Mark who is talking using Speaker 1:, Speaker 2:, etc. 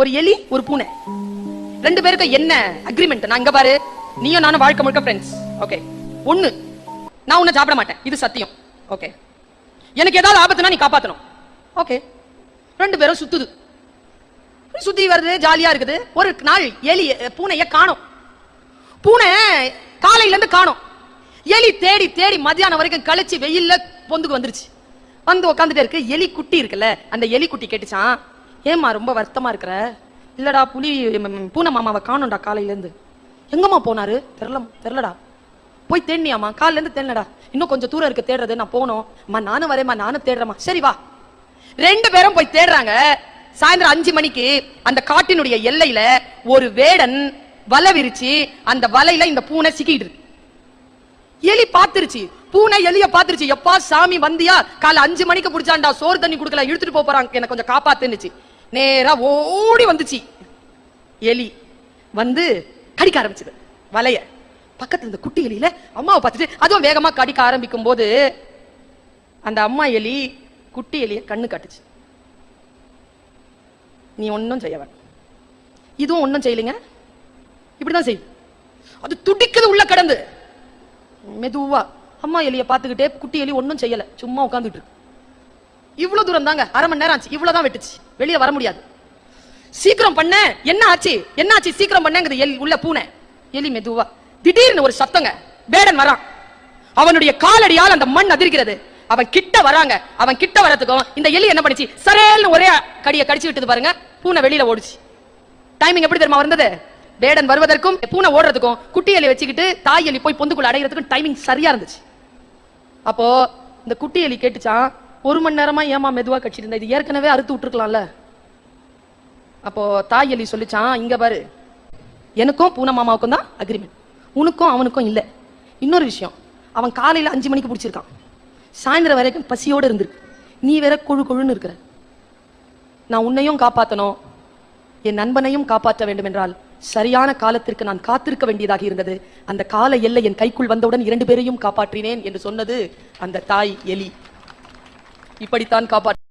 Speaker 1: ஒரு எலி ஒரு பூனை. ரெண்டு பேருக்கும் என்ன அக்ரிமெண்ட் நான் இங்க பாரு. நீயும் நானும் வாழ்க்கை முழுக்க ஃப்ரெண்ட்ஸ் ஓகே ஒண்ணு நான் உன்னை சாப்பிட மாட்டேன். இது சத்தியம். ஓகே எனக்கு ஏதாவது ஆபத்துனா நீ காப்பாத்தணும். ஓகே ரெண்டு பேரும் சுத்துது. சுத்தி வருது ஜாலியா இருக்குது. ஒரு நாள் எலி பூனைய காணோம். பூனை காலையில இருந்து காணோம். எலி தேடி தேடி மதியானம் வரைக்கும் கழிச்சு வெயில்ல பொந்துக்கு வந்துருச்சு. வந்து உட்காந்துட்டே இருக்கு. எலி குட்டி இருக்குல்ல அந்த எலி குட்டி கேட்டுச்சான் ஏம்மா ரொம்ப வருத்தமா இருக்கிற? இல்லடா புலி பூனை மாமாவை காணும்டா காலையில இருந்து எங்கம்மா போனாரு? தெரில தெரிலடா போய் தேடினியாம்மா? காலிலேருந்து இருந்து இன்னும் கொஞ்சம் தூரம் இருக்கு தேடுறது நான் போனோம் அம்மா நானும் வரேம்மா நானும் தேடுறேம்மா. சரி வா. ரெண்டு பேரும் போய் தேடுறாங்க. சாயந்தரம் அஞ்சு மணிக்கு அந்த காட்டினுடைய எல்லையில ஒரு வேடன் வலை விரிச்சு அந்த வலையில இந்த பூனை சிக்கிட்டு இருக்கு. எலி பாத்துருச்சு பூனை எலிய பாத்துருச்சு எப்பா சாமி வந்தியா? காலை அஞ்சு மணிக்கு புடிச்சாண்டா சோறு தண்ணி குடுக்கல இழுத்துட்டு போறாங்க என்ன கொஞ்சம் காப்பாத்துன்னுச்சு. நேரா ஓடி வந்துச்சு. எலி வந்து கடிக்க ஆரம்பிச்சது. வலைய. பக்கத்துல இந்த குட்டி எலியில அம்மாவை பார்த்துட்டு அதுவும் வேகமா கடிக்க ஆரம்பிக்கும் போது அந்த அம்மா எலி குட்டி எலிய கண்ணு காட்டுச்சு. நீ ஒன்னும் செய்ய வேண்டாம் இதுவும் ஒன்னும் செய்யலைங்க. இப்படிதான் செய். அது துடிக்குது உள்ள கடந்து. மெதுவா அம்மா எலிய பாத்துக்கிட்டே குட்டி எலி ஒன்னும் செய்யல. சும்மா உட்காந்துட்டு இருக்கு. இவ்வளவு தூரம் தாங்க. அரை மணி நேரம் ஆச்சு. இவ்வளவுதான் வெட்டுச்சு. வெளியே வர முடியாது. சீக்கிரம் பண்ண. என்ன ஆச்சு? என்ன ஆச்சு? சீக்கிரம் பண்ணங்கிறது எலி உள்ள பூனை. எலி மெதுவா. திடீர்னு ஒரு சத்தங்க. பேடன் வரான். அவனுடைய காலடியால் அந்த மண் அதிர்கிறது. அவன் கிட்ட வராங்க. அவன் கிட்ட வரதுக்கும் இந்த எலி என்ன பண்ணுச்சு? சரேல்னு ஒரே கடியை கடிச்சு விட்டது பாருங்க. பூனை வெளியில ஓடுச்சு. டைமிங் எப்படி தெரியுமா வந்தது? பேடன் வருவதற்கும் பூனை ஓடுறதுக்கும் குட்டி எலி வச்சுக்கிட்டு தாய் எலி போய் பொந்துக்குள்ள அடைகிறதுக்கும் டைமிங் சரியா இருந்துச்சு. அப்போ இந்த குட்டி எலி கேட்டுச்சான் ஒரு மணி நேரமா ஏமா மெதுவா கட்சிருந்தா இது ஏற்கனவே அறுத்து விட்டுருக்கலாம்ல. அப்போ தாய் எலி சொல்லிச்சான் இங்க பாரு. எனக்கும் பூனை மாமாவுக்கும் தான் அக்ரிமெண்ட் உனக்கும் அவனுக்கும் இல்ல. இன்னொரு விஷயம். அவன் காலையில அஞ்சு மணிக்கு பிடிச்சிருக்கான். சாயந்தரம் வரைக்கும் பசியோட இருந்திருக்கு. நீ வேற கொழு கொழுன்னு இருக்கிற. நான் உன்னையும் காப்பாற்றணும் என் நண்பனையும் காப்பாற்ற வேண்டும் என்றால் சரியான காலத்திற்கு நான் காத்திருக்க வேண்டியதாக இருந்தது. அந்த கால எல்லை என் கைக்குள் வந்தவுடன் இரண்டு பேரையும் காப்பாற்றினேன் என்று சொன்னது அந்த தாய் எலி. இப்படித்தான் காப்பாற்ற